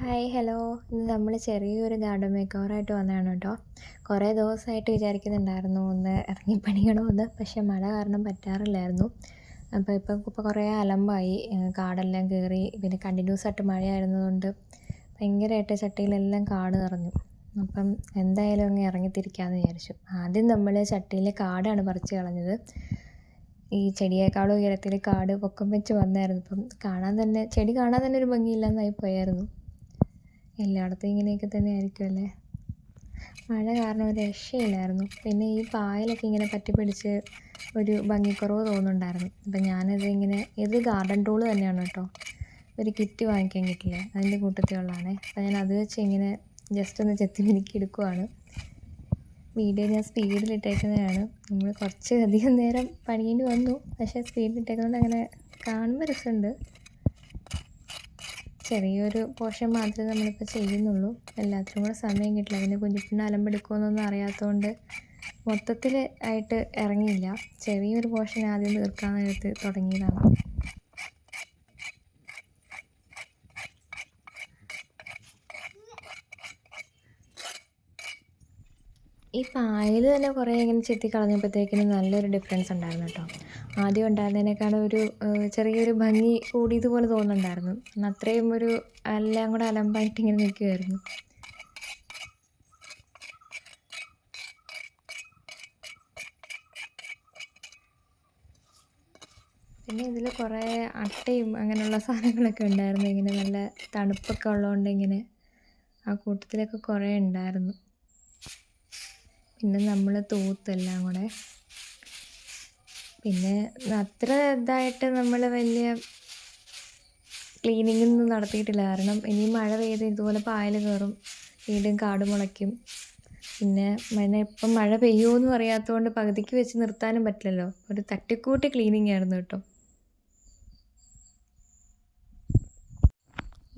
Hi hello. ഇന്ന് നമ്മൾ ചെറിയൊരു ഗാർഡൻ മേക്കോവറായിട്ട് വന്നതാണ് കേട്ടോ കുറേ ദിവസമായിട്ട് വിചാരിക്കുന്നുണ്ടായിരുന്നു ഒന്ന് ഇറങ്ങി പണിയണമെന്ന് പക്ഷേ മഴ കാരണം പറ്റാറില്ലായിരുന്നു. അപ്പോൾ ഇപ്പം ഇപ്പോൾ കുറേ അലമ്പായി കാടെല്ലാം കയറി പിന്നെ കണ്ടിന്യൂസ് ആയിട്ട് മഴയായിരുന്നതുകൊണ്ട് ഭയങ്കരമായിട്ട് ചട്ടിയിലെല്ലാം കാട് നിറഞ്ഞു. അപ്പം എന്തായാലും അങ്ങ് ഇറങ്ങിത്തിരിക്കാമെന്ന് വിചാരിച്ചു. ആദ്യം നമ്മൾ ചട്ടിയിലെ കാടാണ് പറിച്ച് കളഞ്ഞത്. ഈ ചെടിയേക്കാളും ഉയരത്തിൽ കാട് പൊക്കം വെച്ച് വന്നായിരുന്നു. ഇപ്പം കാണാൻ തന്നെ ചെടി കാണാൻ തന്നെ ഒരു ഭംഗിയില്ലാന്നായി പോയായിരുന്നു. എല്ലായിടത്തും ഇങ്ങനെയൊക്കെ തന്നെ ആയിരിക്കുമല്ലേ മഴ കാരണം ഒരു രക്ഷയില്ലായിരുന്നു. പിന്നെ ഈ പായലൊക്കെ ഇങ്ങനെ പറ്റി പിടിച്ച് ഒരു ഭംഗിക്കുറവ് തോന്നുന്നുണ്ടായിരുന്നു. അപ്പം ഞാനത് ഇങ്ങനെ ഇത് ഗാർഡൻ ടൂൾ തന്നെയാണ് കേട്ടോ. ഒരു കിറ്റ് വാങ്ങിക്കാൻ കിട്ടില്ലേ. അതിന്റെ കൂട്ടത്തിലുള്ളതാണേ അപ്പം ഞാൻ അത് വെച്ച് ഇങ്ങനെ ജസ്റ്റ് ഒന്ന് ചെത്തി മിനുക്കി എടുക്കുവാണ്. വീഡിയോ ഞാൻ സ്പീഡിലിട്ടേക്കുന്നതാണ് നമ്മൾ കുറച്ച് അധികം നേരം പണിയേണ്ടി വന്നു. പക്ഷേ സ്പീഡിലിട്ടേക്കുന്നതുകൊണ്ട് അങ്ങനെ കാണുമ്പോൾ രസമുണ്ട്. ചെറിയൊരു പോർഷൻ മാത്രമേ നമ്മളിപ്പോൾ ചെയ്യുന്നുള്ളൂ. എല്ലാത്തിനും കൂടെ സമയം കിട്ടില്ല. പിന്നെ കുഞ്ഞിപ്പിണ്ണ അലമ്പെടുക്കുമെന്നൊന്നും അറിയാത്തതുകൊണ്ട് മൊത്തത്തിൽ ആയിട്ട് ഇറങ്ങിയില്ല. ചെറിയൊരു പോർഷൻ ആദ്യം തീർക്കാൻ നേരത്ത് തുടങ്ങിയതാണ്. ഈ പായൽ തന്നെ കുറേ ഇങ്ങനെ ചെത്തി കളഞ്ഞപ്പോഴത്തേക്കിനും നല്ലൊരു ഡിഫറൻസ് ഉണ്ടായിരുന്നു കേട്ടോ. ആദ്യം ഉണ്ടായിരുന്നതിനേക്കാളും ഒരു ചെറിയൊരു ഭംഗി കൂടിയതുപോലെ തോന്നുന്നുണ്ടായിരുന്നു. അത്രയും ഒരു എല്ലാം കൂടെ അലമ്പായിട്ട് ഇങ്ങനെ നിൽക്കുമായിരുന്നു പിന്നെ ഇതിൽ കുറേ അട്ടയും അങ്ങനെയുള്ള സാധനങ്ങളൊക്കെ ഉണ്ടായിരുന്നു. ഇങ്ങനെ നല്ല തണുപ്പൊക്കെ ഉള്ളതുകൊണ്ട് ഇങ്ങനെ ആ കൂട്ടത്തിലൊക്കെ കുറേ ഉണ്ടായിരുന്നു. പിന്നെ നമ്മൾ തൂത്തെല്ലാം കൂടെ. പിന്നെ അത്ര ഇതായിട്ട് നമ്മൾ വലിയ ക്ലീനിങ് ഒന്നും നടത്തിയിട്ടില്ല. കാരണം ഇനി മഴ പെയ്ത് ഇതുപോലെ പായൽ കയറും വീടും കാട് മുളയ്ക്കും. പിന്നെ പിന്നെ ഇപ്പം മഴ പെയ്യുമോ അറിയാത്തതുകൊണ്ട് പകുതിക്ക് വെച്ച് നിർത്താനും പറ്റില്ലല്ലോ. ഒരു തട്ടിക്കൂട്ടി ക്ലീനിങ് ആയിരുന്നു കേട്ടോ.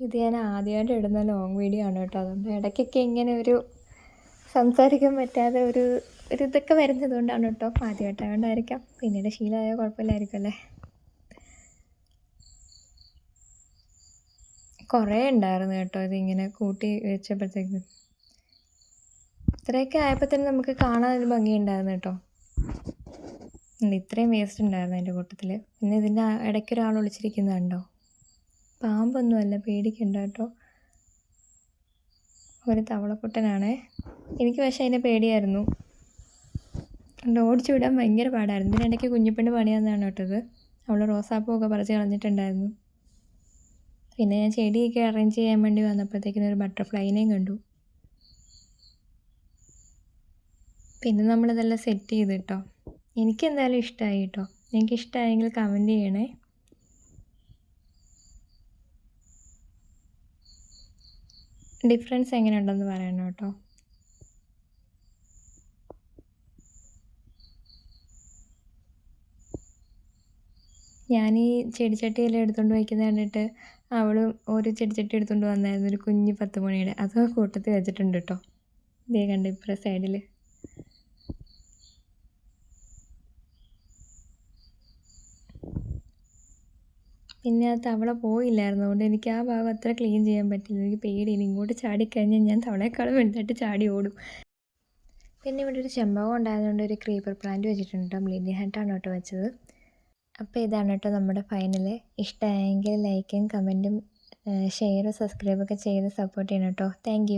ഇത് ഞാൻ ആദ്യമായിട്ട് ഇടുന്ന ലോങ് വീഡിയോ ആണ് കേട്ടോ. അതുകൊണ്ട് ഇടയ്ക്കൊക്കെ ഇങ്ങനെ ഒരു സംസാരിക്കാൻ പറ്റാതെ ഒരു ഒരു ഇതൊക്കെ വരുന്നത് കൊണ്ടാണ് കേട്ടോ ആദ്യമായിട്ടായതുകൊണ്ടായിരിക്കാം പിന്നീട് ശീലമായ കുഴപ്പമില്ലായിരിക്കും അല്ലേ കുറേ ഉണ്ടായിരുന്നു കേട്ടോ ഇതിങ്ങനെ കൂട്ടി വെച്ചപ്പോഴത്തേക്ക്. ഇത്രയൊക്കെ ആയപ്പോൾ തന്നെ നമുക്ക് കാണാൻ ഒരു ഭംഗിയുണ്ടായിരുന്നു കേട്ടോ. ഇത്രയും വേസ്റ്റ് ഉണ്ടായിരുന്നു എന്റെ കൂട്ടത്തിൽ. പിന്നെ ഇതിന്റെ ഇടയ്ക്ക് ഒരാൾ ഒളിച്ചിരിക്കുന്നുണ്ടോ പാമ്പൊന്നുമല്ല പേടിക്കണ്ട കേട്ടോ. ഒരു തവളക്കുട്ടനാണേ. എനിക്ക് പക്ഷേ അതിനെ പേടിയായിരുന്നു. ഓടിച്ചു വിടാൻ ഭയങ്കര പാടായിരുന്നു. ഇതിനിടയ്ക്ക് കുഞ്ഞിപ്പെണ്ണ് പണിയാന്നാണ് കേട്ടത്. അവൾ റോസാപ്പൂവൊക്കെ പറിച്ച് കളഞ്ഞിട്ടുണ്ടായിരുന്നു. പിന്നെ ഞാൻ ചെടിയൊക്കെ അറേഞ്ച് ചെയ്യാൻ വേണ്ടി വന്നപ്പോഴത്തേക്കിനും ഒരു ബട്ടർഫ്ലൈനെയും കണ്ടു. പിന്നെ നമ്മളിതെല്ലാം സെറ്റ് ചെയ്ത് കേട്ടോ എനിക്കെന്തായാലും ഇഷ്ടമായി കേട്ടോ നിങ്ങൾക്ക് ഇഷ്ടമായെങ്കിൽ കമന്റ് ചെയ്യണേ. ഡിഫറൻസ് എങ്ങനെയുണ്ടെന്ന് പറയണം കേട്ടോ. ഞാൻ ഈ ചെടിച്ചട്ടിയെല്ലാം എടുത്തുകൊണ്ട് വയ്ക്കുന്നത് കണ്ടിട്ട് അവളും ഒരു ചെടിച്ചട്ടി എടുത്തുകൊണ്ട് വന്നായിരുന്നു ഒരു കുഞ്ഞ് പത്ത് മണിയുടെ. അത് കൂട്ടത്തിൽ വെച്ചിട്ടുണ്ട് കേട്ടോ. ഇതേ കണ്ട് ഇപ്പുറ സൈഡിൽ പിന്നെ ആ തവള പോയില്ലായിരുന്നു. അതുകൊണ്ട് എനിക്ക് ആ ഭാഗം അത്ര ക്ലീൻ ചെയ്യാൻ പറ്റില്ല. എനിക്ക് പേടി. ഇനി ഇങ്ങോട്ട് ചാടിക്കഴിഞ്ഞാൽ ഞാൻ തവളയെക്കാളും വലുതായിട്ട് ചാടി ഓടും. പിന്നെ ഇവിടെ ഒരു ചെമ്പകം ഉണ്ടായതുകൊണ്ട് ഒരു ക്രീപ്പർ പ്ലാന്റ് വെച്ചിട്ടുണ്ട് ബ്ലീഡിങ് ഹെഡാണ് കേട്ടോ വെച്ചത്. അപ്പോൾ ഇതാണ് കേട്ടോ നമ്മുടെ ഫൈനൽ ഇഷ്ടമായെങ്കിൽ ലൈക്കും കമന്റും ഷെയറും സബ്സ്ക്രൈബൊക്കെ ചെയ്ത് സപ്പോർട്ട് ചെയ്യണം കേട്ടോ. താങ്ക്